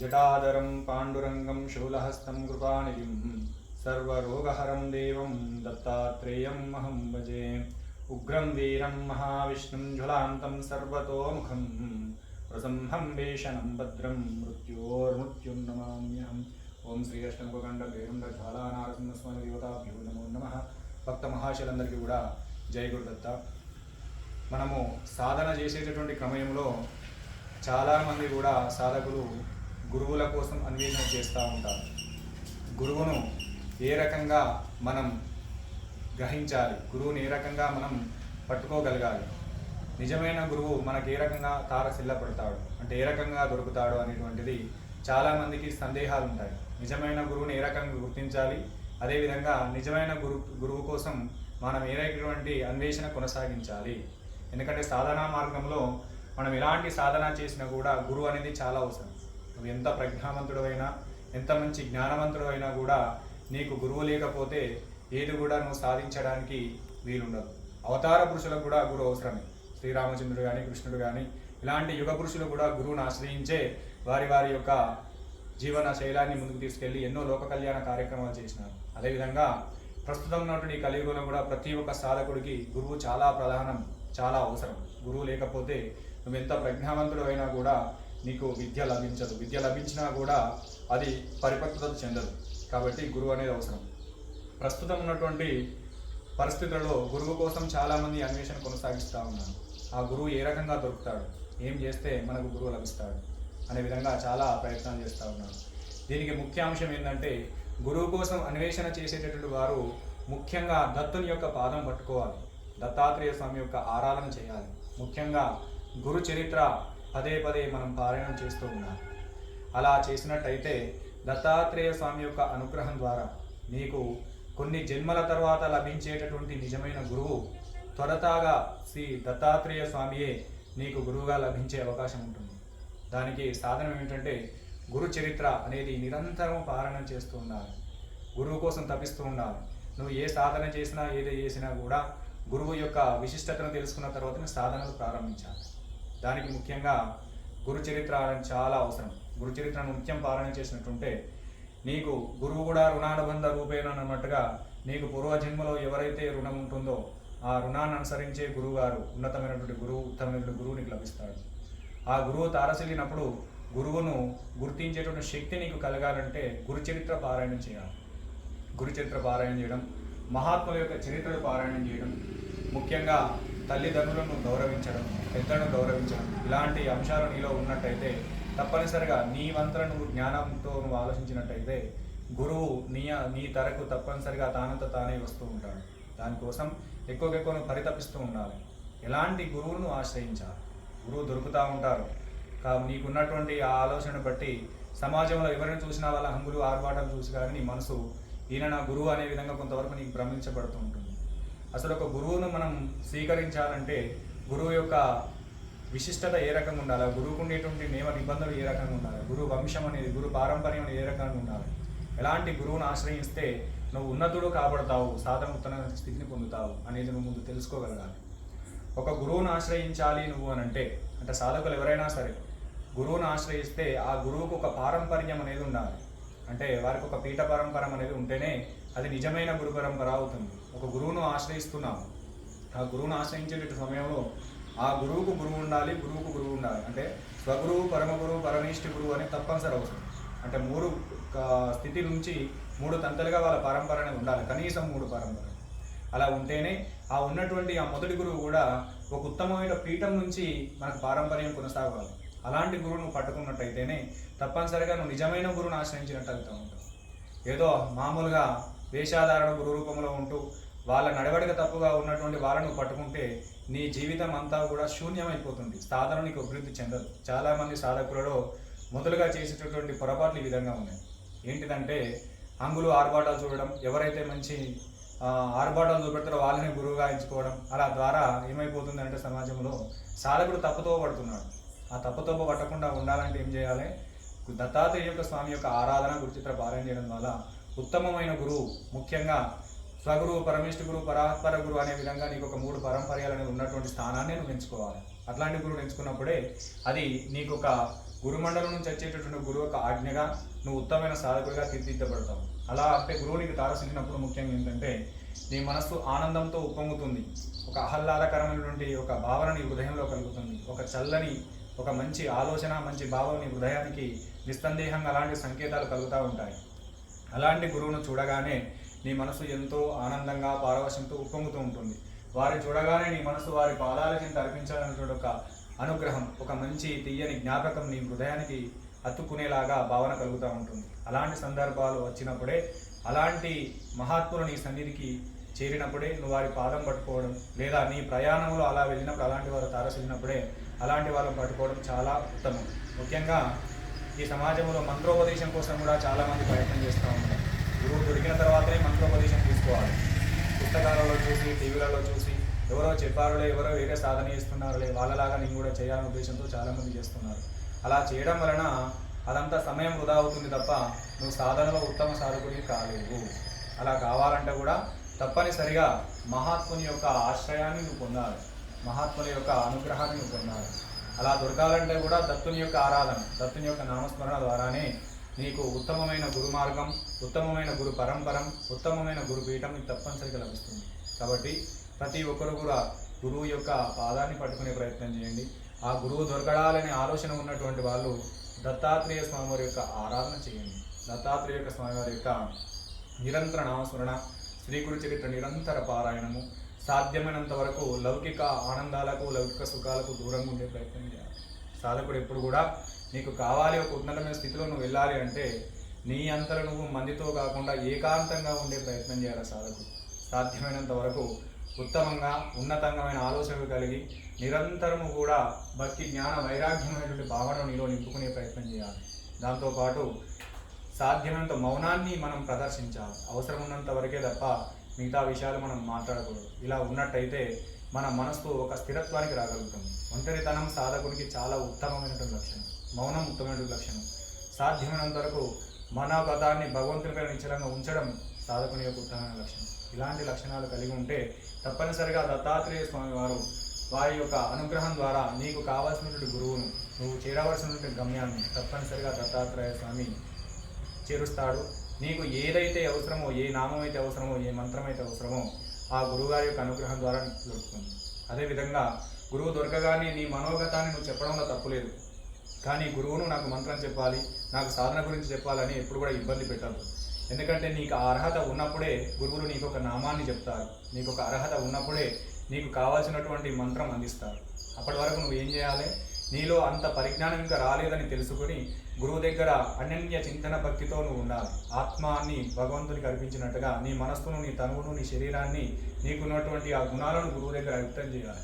జటాధరం పాండురంగం శూలహస్తం కృపానిధిం సర్వరోగహరం దేవం దత్తాత్రేయం అహం భజే. ఉగ్రం వీరం మహావిష్ణుం జ్వలాంతం సర్వతోముఖం ప్రసంహం భీషణం భద్రం మృత్యోర్మృత్యుం నమామ్యహం ఓం శ్రీకృష్ణముఖండ వేరుండ జ్వాలానారసింహస్వామి దేవతాభ్యో నమో నమ। భక్త మహాశులందరికీ కూడా జై గురుదత్త. మనము సాధన చేసేటటువంటి క్రమంలో చాలామంది కూడా సాధకులు గురువుల కోసం అన్వేషణ చేస్తూ ఉంటారు. గురువును ఏ రకంగా మనం గ్రహించాలి? గురువుని ఏ రకంగా మనం పట్టుకోగలగాలి? నిజమైన గురువు మనకి ఏ రకంగా తారసిల్లపడతాడు? అంటే ఏ రకంగా దొరుకుతాడు అనేటువంటిది చాలామందికి సందేహాలు ఉంటాయి. నిజమైన గురువుని ఏ రకంగా గుర్తించాలి? అదేవిధంగా నిజమైన గురు గురువు కోసం మనం ఏదైనటువంటి అన్వేషణ కొనసాగించాలి. ఎందుకంటే సాధనా మార్గంలో మనం ఎలాంటి సాధన చేసినా కూడా గురువు అనేది చాలా అవసరం. నువ్వు ఎంత ప్రజ్ఞావంతుడైనా ఎంత మంచి జ్ఞానవంతుడైనా కూడా నీకు గురువు లేకపోతే ఏది కూడా నువ్వు సాధించడానికి వీలుండదు. అవతార పురుషులకు కూడా గురువు అవసరమే. శ్రీరామచంద్రుడు కానీ కృష్ణుడు కానీ ఇలాంటి యుగ పురుషులు కూడా గురువును ఆశ్రయించే వారి వారి యొక్క జీవన శైలాన్ని ముందుకు తీసుకెళ్ళి ఎన్నో లోక కళ్యాణ కార్యక్రమాలు చేసినారు. అదేవిధంగా ప్రస్తుతం ఉన్నటువంటి ఈ కలియుగంలో కూడా ప్రతి ఒక్క సాధకుడికి గురువు చాలా ప్రధానం చాలా అవసరం. గురువు లేకపోతే నువ్వు ఎంత ప్రజ్ఞావంతుడు అయినా కూడా నీకు విద్య లభించదు. విద్య లభించినా కూడా అది పరిపక్వత చెందదు. కాబట్టి గురువు అనేది అవసరం. ప్రస్తుతం ఉన్నటువంటి పరిస్థితులలో గురువు కోసం చాలామంది అన్వేషణ కొనసాగిస్తూ ఉన్నారు. ఆ గురువు ఏ రకంగా దొరుకుతాడు? ఏం చేస్తే మనకు గురువు లభిస్తాడు? అనే విధంగా చాలా ప్రయత్నాలు చేస్తూ ఉన్నారు. దీనికి ముఖ్య అంశం ఏంటంటే గురువు కోసం అన్వేషణ చేసేటటువంటి వారు ముఖ్యంగా దత్తుని యొక్క పాదం పట్టుకోవాలి. దత్తాత్రేయ స్వామి యొక్క ఆరాధన చేయాలి. ముఖ్యంగా గురు చరిత్ర పదే పదే మనం పారాయణం చేస్తూ ఉన్నాం. అలా చేసినట్టయితే దత్తాత్రేయ స్వామి యొక్క అనుగ్రహం ద్వారా నీకు కొన్ని జన్మల తర్వాత లభించేటటువంటి నిజమైన గురువు త్వరతాగా శ్రీ దత్తాత్రేయ స్వామియే నీకు గురువుగా లభించే అవకాశం ఉంటుంది. దానికి సాధనం ఏమిటంటే గురు చరిత్ర అనేది నిరంతరం పారాయణం చేస్తూ ఉండాలి. గురువు కోసం తపిస్తూ ఉండాలి. నువ్వు ఏ సాధన చేసినా ఏది చేసినా కూడా గురువు యొక్క విశిష్టతను తెలుసుకున్న తర్వాత సాధనలు ప్రారంభించాలి. దానికి ముఖ్యంగా గురుచరిత్ర చాలా అవసరం. గురుచరిత్రను ముఖ్యం పాలన చేసినట్టుంటే నీకు గురువు కూడా రుణానుబంధ రూపేణనన్నట్టుగా నీకు పూర్వజన్మలో ఎవరైతే రుణం ఉంటుందో ఆ రుణాన్ని అనుసరించే గురువుగారు ఉన్నతమైనటువంటి గురువు ఉత్తమైనటువంటి గురువు నీకు లభిస్తాడు. ఆ గురువు తారసిల్లినప్పుడు గురువును గుర్తించేటువంటి శక్తి నీకు కలగాలంటే గురుచరిత్ర పారాయణం చేయాలి. గురుచరిత్ర పారాయణం చేయడం మహాత్ముల యొక్క చరిత్రను పారాయణం చేయడం ముఖ్యంగా తల్లిదండ్రులను గౌరవించడం పెద్దలను గౌరవించడం ఇలాంటి అంశాలు నీలో ఉన్నట్టయితే తప్పనిసరిగా నీ వంతర నువ్వు జ్ఞానంతో నువ్వు ఆలోచించినట్టయితే గురువు నీ నీ తరకు తప్పనిసరిగా తానంత తానే వస్తూ ఉంటాడు. దానికోసం ఎక్కువగా ఎక్కువ నువ్వు పరితపిస్తూ ఉండాలి. ఎలాంటి గురువును ఆశ్రయించాలి? గురువు దొరుకుతూ ఉంటారు. కా నీకున్నటువంటి ఆ ఆలోచన బట్టి సమాజంలో ఎవరిని చూసినా వాళ్ళ హంగులు ఆర్భాటాలు చూసి కానీ నీ మనసు ఈయన నా గురువు అనే విధంగా కొంతవరకు నీకు భ్రమించబడుతూ ఉంటుంది. అసలు ఒక గురువును మనం స్వీకరించాలంటే గురువు యొక్క విశిష్టత ఏ రకంగా ఉండాలి? గురువుకు ఉండేటువంటి నియమ నిబంధనలు ఏ రకంగా ఉండాలి? గురువు వంశం అనేది గురు పారంపర్యం అనేది ఏ రకంగా ఉండాలి? ఎలాంటి గురువును ఆశ్రయిస్తే నువ్వు ఉన్నతుడు కాబడతావు సాధన స్థితిని పొందుతావు అనేది నువ్వు ముందు తెలుసుకోగలగాలి. ఒక గురువును ఆశ్రయించాలి నువ్వు అని అంటే అంటే సాధకులు ఎవరైనా సరే గురువును ఆశ్రయిస్తే ఆ గురువుకు ఒక పారంపర్యం అనేది ఉండాలి. అంటే వారికి ఒక పీఠ పరంపరం అనేది ఉంటేనే అది నిజమైన గురు పరంపర అవుతుంది. ఒక గురువును ఆశ్రయిస్తున్నాము. ఆ గురువును ఆశ్రయించేట సమయంలో ఆ గురువుకు గురువు ఉండాలి గురువుకు గురువు ఉండాలి. అంటే స్వగురువు పరమ గురువు పరమేష్టి గురువు అనేది తప్పనిసరి అవసరం. అంటే మూడు స్థితి నుంచి మూడు తంతలుగా వాళ్ళ పరంపర అనేది ఉండాలి. కనీసం మూడు పరంపర అలా ఉంటేనే ఆ ఉన్నటువంటి ఆ మొదటి గురువు కూడా ఒక ఉత్తమమైన పీఠం నుంచి మనకు పారంపర్యం కొనసాగాలి. అలాంటి గురువును పట్టుకున్నట్టయితేనే తప్పనిసరిగా నువ్వు నిజమైన గురువును ఆశ్రయించినట్టు అవుతూ ఉంటావు ఏదో మామూలుగా వేషాధారణ గురురూపంలో ఉంటూ వాళ్ళ నడవడిక తప్పుగా ఉన్నటువంటి వాళ్ళను పట్టుకుంటే నీ జీవితం అంతా కూడా శూన్యమైపోతుంది. సాధన నీకు అభివృద్ధి చెందదు. చాలామంది సాధకులలో మొదలుగా చేసేటటువంటి పొరపాట్లు ఈ విధంగా ఉన్నాయి. ఏంటిదంటే అంగులు ఆర్భాటాలు చూడడం ఎవరైతే మంచి ఆర్భాటాలు చూపెడతారో వాళ్ళని గురువుగా ఎంచుకోవడం అలా ద్వారా ఏమైపోతుందంటే సమాజంలో సాధకుడు తప్పుతో పడుతున్నాడు. ఆ తప్పుతో పట్టకుండా ఉండాలంటే ఏం చేయాలి? దత్తాత్రేయ యొక్క స్వామి యొక్క ఆరాధన గురుచిత్ర పారాయణ చేయడం వల్ల ఉత్తమమైన గురువు ముఖ్యంగా స్వగురువు పరమేష్ఠ గురువు పరాత్పర గురువు అనే విధంగా నీకు ఒక మూడు పరంపర్యాలు అనేది ఉన్నటువంటి స్థానాన్ని నువ్వు ఎంచుకోవాలి. అట్లాంటి గురువుని ఎంచుకున్నప్పుడే అది నీకు ఒక గురుమండలం నుంచి వచ్చేటటువంటి గురువు యొక్క ఆజ్ఞగా నువ్వు ఉత్తమమైన సాధకుడిగా తీర్చిదిద్దబడతావు. అలా అంటే గురువు నీకు తారసించినప్పుడు ముఖ్యంగా ఏంటంటే నీ మనస్సు ఆనందంతో ఉప్పొంగుతుంది. ఒక ఆహ్లాదకరమైనటువంటి ఒక భావన నీ హృదయంలో కలుగుతుంది. ఒక చల్లని ఒక మంచి ఆలోచన మంచి భావం నీ హృదయానికి నిస్సందేహంగా అలాంటి సంకేతాలు కలుగుతూ ఉంటాయి. అలాంటి గురువును చూడగానే నీ మనసు ఎంతో ఆనందంగా పారవశంతో ఉప్పొంగుతూ ఉంటుంది. వారి చూడగానే నీ మనసు వారి పాదాల కింద అర్పించాలనేటువంటి ఒక అనుగ్రహం ఒక మంచి తీయని జ్ఞాపకం నీ హృదయానికి అత్తుకునేలాగా భావన కలుగుతూ ఉంటుంది. అలాంటి సందర్భాలు వచ్చినప్పుడే అలాంటి మహాత్ములు నీ సన్నిధికి చేరినప్పుడే నువ్వు వారి పాదం పట్టుకోవడం లేదా నీ ప్రయాణంలో అలా వెళ్ళినప్పుడు అలాంటి వారు తారసిల్లినప్పుడే అలాంటి వాళ్ళని పట్టుకోవడం చాలా ఉత్తమం. ముఖ్యంగా ఈ సమాజంలో మంత్రోపదేశం కోసం కూడా చాలామంది ప్రయత్నం చేస్తూ ఉంటారు గురువు దొరికిన తర్వాతనే మంత్రోపదేశం తీసుకోవాలి. పుస్తకాలలో చూసి టీవీలలో చూసి ఎవరో చెప్పారులే ఎవరో వేరే సాధన చేస్తున్నారులే వాళ్ళలాగా నేను కూడా చేయాలనే ఉద్దేశంతో చాలామంది చేస్తున్నారు. అలా చేయడం వలన అదంతా సమయం వృధా అవుతుంది తప్ప నువ్వు సాధనలో ఉత్తమ సాధకుడివి కాలేవు. అలా కావాలంటే కూడా తప్పనిసరిగా మహాత్ముని యొక్క ఆశ్రయాన్ని నువ్వు పొందాలి. మహాత్ముని యొక్క అనుగ్రహాన్ని నువ్వు పొందాలి. అలా దొరకాలంటే కూడా దత్తుని యొక్క ఆరాధన దత్తుని యొక్క నామస్మరణ ద్వారానే నీకు ఉత్తమమైన గురు మార్గం ఉత్తమమైన గురు పరంపరం ఉత్తమమైన గురు పీఠం నీకు తప్పనిసరిగా లభిస్తుంది. కాబట్టి ప్రతి ఒక్కరు కూడా గురువు యొక్క పాదాన్ని పట్టుకునే ప్రయత్నం చేయండి. ఆ గురువు దొరకడాలనే ఆలోచన ఉన్నటువంటి వాళ్ళు దత్తాత్రేయ స్వామివారి యొక్క ఆరాధన చేయండి. దత్తాత్రేయ యొక్క స్వామివారి యొక్క నిరంతర నామస్మరణ శ్రీగురు చరిత్ర నిరంతర పారాయణము సాధ్యమైనంత వరకు లౌకిక ఆనందాలకు లౌకిక సుఖాలకు దూరంగా ఉండే ప్రయత్నం చేయాలి. సాధకుడు ఎప్పుడు కూడా నీకు కావాలి ఒక ఉన్నతమైన స్థితిలో నువ్వు వెళ్ళాలి అంటే నీ అంతర నువ్వు మందితో కాకుండా ఏకాంతంగా ఉండే ప్రయత్నం చేయాలి సాధకుడు. సాధ్యమైనంత వరకు ఉత్తమంగా ఉన్నతంగమైన ఆలోచనలు కలిగి నిరంతరము కూడా భక్తి జ్ఞాన వైరాగ్యమైనటువంటి భావనను నీలో నింపుకునే ప్రయత్నం చేయాలి. దాంతోపాటు సాధ్యమైనంత మౌనాన్ని మనం ప్రదర్శించాలి. అవసరం ఉన్నంత వరకే తప్ప మిగతా విషయాలు మనం మాట్లాడకూడదు. ఇలా ఉన్నట్టయితే మన మనసు ఒక స్థిరత్వానికి రాగలుగుతాం ఒంటరితనం సాధకునికి చాలా ఉత్తమమైనటువంటి లక్షణం. మౌనం ఉత్తమమైనటువంటి లక్షణం. సాధ్యమైనంత వరకు మన గతాన్ని భగవంతునిపై నిశ్చలంగా ఉంచడం సాధకుని యొక్క ఉత్తమమైన లక్షణం. ఇలాంటి లక్షణాలు కలిగి ఉంటే తప్పనిసరిగా దత్తాత్రేయ స్వామి వారు వారి యొక్క అనుగ్రహం ద్వారా నీకు కావాల్సినటువంటి గురువును నువ్వు చేరవలసినటువంటి గమ్యాన్ని తప్పనిసరిగా దత్తాత్రేయ స్వామి చేరుస్తాడు. నీకు ఏదైతే అవసరమో ఏ నామం అయితే అవసరమో ఏ మంత్రం అయితే అవసరమో ఆ గురువుగారి యొక్క అనుగ్రహం ద్వారా నీకు దొరుకుతుంది. అదేవిధంగా గురువు దొరకగానే నీ మనోగతాన్ని నువ్వు చెప్పడంలో తప్పులేదు కానీ గురువును నాకు మంత్రం చెప్పాలి నాకు సాధన గురించి చెప్పాలని ఎప్పుడు కూడా ఇబ్బంది పెట్టదు ఎందుకంటే నీకు ఆ అర్హత ఉన్నప్పుడే గురువులు నీకు ఒక నామాన్ని చెప్తారు. నీకు ఒక అర్హత ఉన్నప్పుడే నీకు కావాల్సినటువంటి మంత్రం అందిస్తారు. అప్పటి వరకు నువ్వు ఏం చేయాలి? నీలో అంత పరిజ్ఞానం ఇంకా రాలేదని తెలుసుకొని గురువు దగ్గర అనన్య చింతన భక్తితో నువ్వు ఉండాలి. ఆత్మాన్ని భగవంతునికి అర్పించినట్టుగా నీ మనస్సును నీ తనువును నీ శరీరాన్ని నీకున్నటువంటి ఆ గుణాలను గురువు దగ్గర అర్పితం చేయాలి.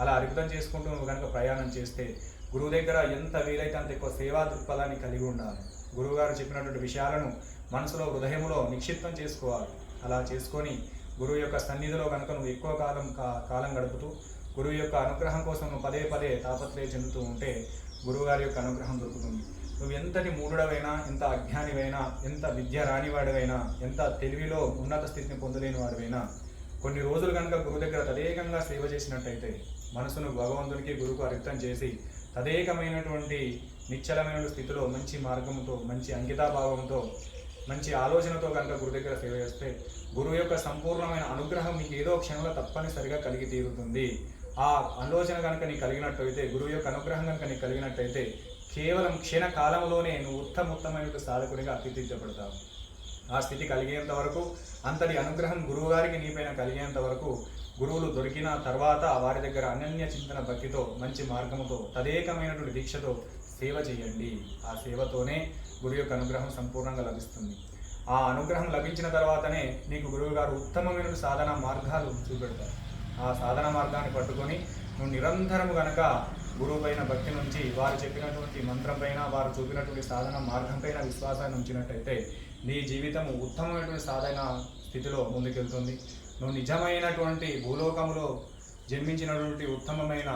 అలా అర్పితం చేసుకుంటూ నువ్వు కనుక ప్రయాణం చేస్తే గురువు దగ్గర ఎంత వీలైతే అంత ఎక్కువ సేవా దృక్పథాన్ని కలిగి ఉండాలి. గురువుగారు చెప్పినటువంటి విషయాలను మనసులో హృదయంలో నిక్షిప్తం చేసుకోవాలి. అలా చేసుకొని గురువు యొక్క సన్నిధిలో కనుక నువ్వు ఎక్కువ కాలం కా- కాలం గడుపుతూ గురువు యొక్క అనుగ్రహం కోసం నువ్వు పదే పదే తాపత్రయ చెందుతూ ఉంటే గురువుగారి యొక్క అనుగ్రహం దొరుకుతుంది. నువ్వు ఎంతటి మూఢుడవైనా ఎంత అజ్ఞానివైనా ఎంత విద్య రానివాడివైనా ఎంత తెలివిలో ఉన్నత స్థితిని పొందలేని వాడివైనా కొన్ని రోజులు కనుక గురువు దగ్గర తదేకంగా సేవ చేసినట్టయితే మనసును భగవంతునికి గురువుకు అర్థం చేసి తదేకమైనటువంటి నిశ్చలమైన స్థితిలో మంచి మార్గంతో మంచి అంకితాభావంతో మంచి ఆలోచనతో కనుక గురు దగ్గర సేవ చేస్తే గురువు యొక్క సంపూర్ణమైన అనుగ్రహం మీకు ఏదో క్షణంలో తప్పనిసరిగా కలిగి తీరుతుంది. ఆ ఆలోచన కనుక నీకు కలిగినట్టయితే గురువు యొక్క అనుగ్రహం కనుక నీకు కలిగినట్టయితే కేవలం క్షీణ కాలంలోనే నువ్వు ఉత్తమ ఉత్తమైన సాధకుడిగా అతిథించబడతావు ఆ స్థితి కలిగేంత వరకు అంతటి అనుగ్రహం గురువు గారికి నీపైన కలిగేంత వరకు గురువులు దొరికిన తర్వాత వారి దగ్గర అనన్య చింతన భక్తితో మంచి మార్గముతో తదేకమైనటువంటి దీక్షతో సేవ చేయండి. ఆ సేవతోనే గురువు యొక్క అనుగ్రహం సంపూర్ణంగా లభిస్తుంది. ఆ అనుగ్రహం లభించిన తర్వాతనే నీకు గురువుగారు ఉత్తమమైన సాధన మార్గాలు చూపెడతారు. ఆ సాధన మార్గాన్ని పట్టుకొని నువ్వు నిరంతరము గనక గురువు పైన భక్తి నుంచి వారు చెప్పినటువంటి మంత్రం పైన వారు చూపినటువంటి సాధన మార్గం పైన విశ్వాసాన్ని ఉంచినట్టయితే నీ జీవితం ఉత్తమమైనటువంటి సాధన స్థితిలో ముందుకెళ్తుంది. నువ్వు నిజమైనటువంటి భూలోకంలో జన్మించినటువంటి ఉత్తమమైన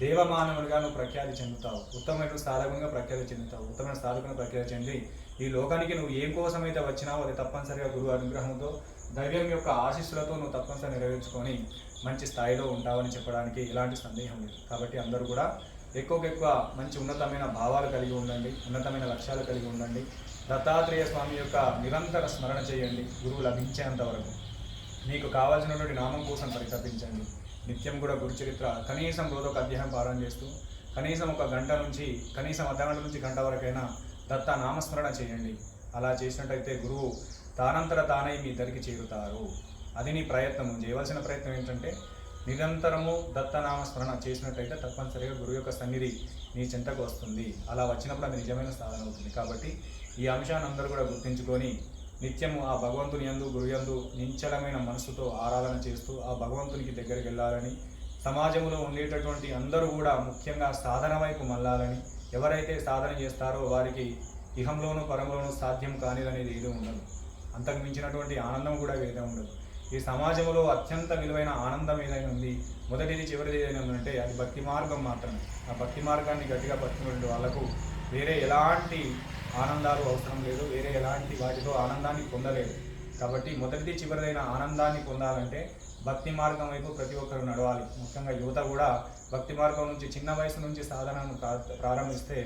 దేవమానవులుగా నువ్వు ప్రఖ్యాతి చెందుతావు. ఉత్తమమైన సాధకంగా ప్రఖ్యాతి చెందుతావు. ఉత్తమైన సాధకుని ప్రఖ్యాతి చెంది ఈ లోకానికి నువ్వు ఏం కోసమైతే వచ్చినావో అది తప్పనిసరిగా గురువు అనుగ్రహంతో దైవం యొక్క ఆశీస్సులతో నువ్వు తప్పనిసరి నెరవేర్చుకొని మంచి స్థాయిలో ఉంటావని చెప్పడానికి ఎలాంటి సందేహం లేదు. కాబట్టి అందరూ కూడా ఎక్కువకి ఎక్కువ మంచి ఉన్నతమైన భావాలు కలిగి ఉండండి ఉన్నతమైన లక్ష్యాలు కలిగి ఉండండి. దత్తాత్రేయ స్వామి యొక్క నిరంతర స్మరణ చేయండి గురువు లభించేంత వరకు. మీకు కావాల్సినటువంటి నామం కోసం పరితపించండి. నిత్యం కూడా గురు చరిత్ర కనీసం రోజు ఒక అధ్యాయం పారాయణ చేస్తూ కనీసం ఒక గంట నుంచి కనీసం అర్ధ గంట నుంచి గంట వరకైనా దత్త నామస్మరణ చేయండి. అలా చేసినట్టయితే గురువు తానంతర తానై మీ ఇద్దరికి చేరుతారు. అది నీ ప్రయత్నం చేయవలసిన ప్రయత్నం ఏంటంటే నిరంతరము దత్తనామ స్మరణ చేసినట్టయితే తప్పనిసరిగా గురువు యొక్క సన్నిధి నీ చెంతకు వస్తుంది. అలా వచ్చినప్పుడు అది నిజమైన సాధన అవుతుంది. కాబట్టి ఈ అంశాన్ని అందరూ కూడా గుర్తించుకొని నిత్యము ఆ భగవంతుని యందు గురుయందు నించలమైన మనసుతో ఆరాధన చేస్తూ ఆ భగవంతునికి దగ్గరికి వెళ్ళాలని సమాజంలో ఉండేటటువంటి అందరూ కూడా ముఖ్యంగా సాధన వైపు మళ్ళాలని ఎవరైతే సాధన చేస్తారో వారికి ఇహంలోనూ పరంలోనూ సాధ్యం కానిదనేది ఏది ఉండదు. అంతకు మించినటువంటి ఆనందం కూడా ఏదే ఉండదు. ఈ సమాజంలో అత్యంత విలువైన ఆనందం ఏదైనా ఉంది మొదటిది చివరిది ఏదైనా ఉందంటే అది భక్తి మార్గం మాత్రమే. ఆ భక్తి మార్గాన్ని గట్టిగా పట్టుకునే వాళ్ళకు వేరే ఎలాంటి ఆనందాలు అవసరం లేదు వేరే ఎలాంటి వాటితో ఆనందాన్ని పొందలేదు. కాబట్టి మొదటిది చివరిదైన ఆనందాన్ని పొందాలంటే భక్తి మార్గం వైపు ప్రతి ఒక్కరు నడవాలి. ముఖ్యంగా యువత కూడా భక్తి మార్గం నుంచి చిన్న వయసు నుంచి సాధనను ప్రారంభిస్తే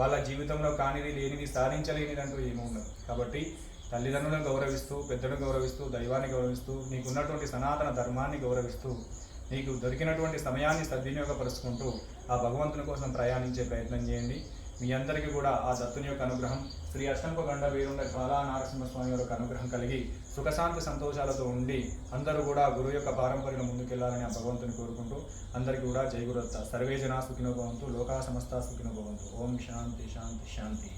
వాళ్ళ జీవితంలో కానిది లేనిది సాధించలేనిదంటూ ఏమీ ఉండదు. కాబట్టి తల్లిదండ్రులను గౌరవిస్తూ పెద్దలను గౌరవిస్తూ దైవాన్ని గౌరవిస్తూ నీకున్నటువంటి సనాతన ధర్మాన్ని గౌరవిస్తూ నీకు దొరికినటువంటి సమయాన్ని సద్వినియోగపరుచుకుంటూ ఆ భగవంతుని కోసం ప్రయాణించే ప్రయత్నం చేయండి. మీ అందరికీ కూడా ఆ దత్తుని యొక్క అనుగ్రహం శ్రీ అష్టంప గండ వీరుండ బాలా నారసింహస్వామి యొక్క అనుగ్రహం కలిగి సుఖశాంతి సంతోషాలతో ఉండి అందరూ కూడా గురువు యొక్క పారంపర్యం ముందుకెళ్ళాలని ఆ భగవంతుని కోరుకుంటూ అందరికీ కూడా జై గురుదత్త. సర్వే జనా సుఖినో భవంతు లోకా సమస్త సుఖినో భవంతు. ఓం శాంతి శాంతి శాంతి.